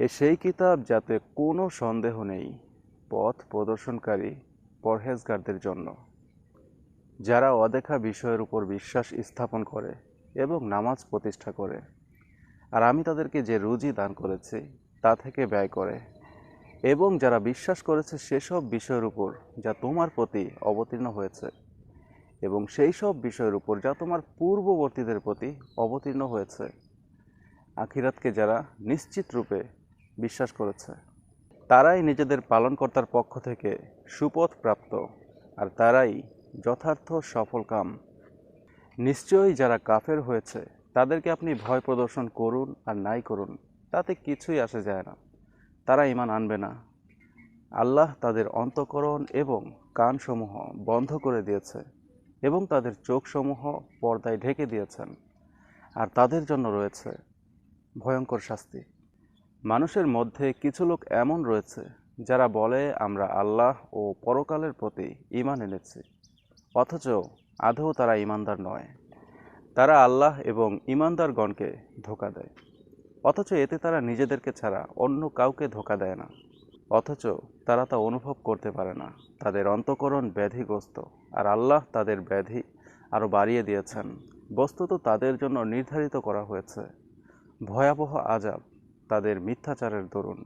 এ সেই কিতাব যাতে কোনো সন্দেহ নেই, পথ প্রদর্শনকারী পরহেজগারদের জন্য। যারা অদেখা বিষয়ের উপর বিশ্বাস স্থাপন করে এবং নামাজ প্রতিষ্ঠা করে। আর আমি তাদেরকে যে রুজি দান করেছি, তা থেকে ব্যয় করে। এবং যারা বিশ্বাস করেছে সেসব বিষয়ের উপর যা তোমার প্রতি অবতীর্ণ হয়েছে। এবং সেই সব বিষয়ের উপর যা তোমার পূর্ববর্তীদের প্রতি অবতীর্ণ হয়েছে। আখিরাতকে যারা নিশ্চিত রূপে বিশ্বাস করেছে। তারাই নিজেদের পালনকর্তার পক্ষ থেকে সুপথ প্রাপ্ত, আর তারাই যথার্থ সফলকাম নিশ্চয়ই যারা কাফের হয়েছে, তাদেরকে আপনি ভয় প্রদর্শন করুন আর নাই করুন, তাতে কিছুই আসে যায় না। তারা ইমান আনবে না। আল্লাহ তাদের অন্তকরণ এবং কানসমূহ বন্ধ করে দিয়েছে এবং তাদের চোখসমূহ পর্দায় ঢেকে দিয়েছেন, আর তাদের জন্য রয়েছে ভয়ঙ্কর শাস্তি। মানুষের মধ্যে কিছু লোক এমন রয়েছে যারা বলে, আমরা আল্লাহ ও পরকালের প্রতি ঈমান এনেছি। অথচ আদৌ তারা ঈমানদার নয়। তারা আল্লাহ এবং ঈমানদারগণকে ধোকা দেয়। অথচ এতে তারা নিজেদেরকে ছাড়া অন্য কাউকে ধোকা দেয় না। অথচ তারা তা অনুভব করতে পারে না। তাদের অন্তকরণ ব্যাধিগ্রস্ত আর আল্লাহ তাদের ব্যাধি আরও বাড়িয়ে দিয়েছেন। বস্তুত তাদের জন্য নির্ধারিত করা হয়েছে। ভয়াবহ আজাব তাদের মিথ্যাচারের দরুন।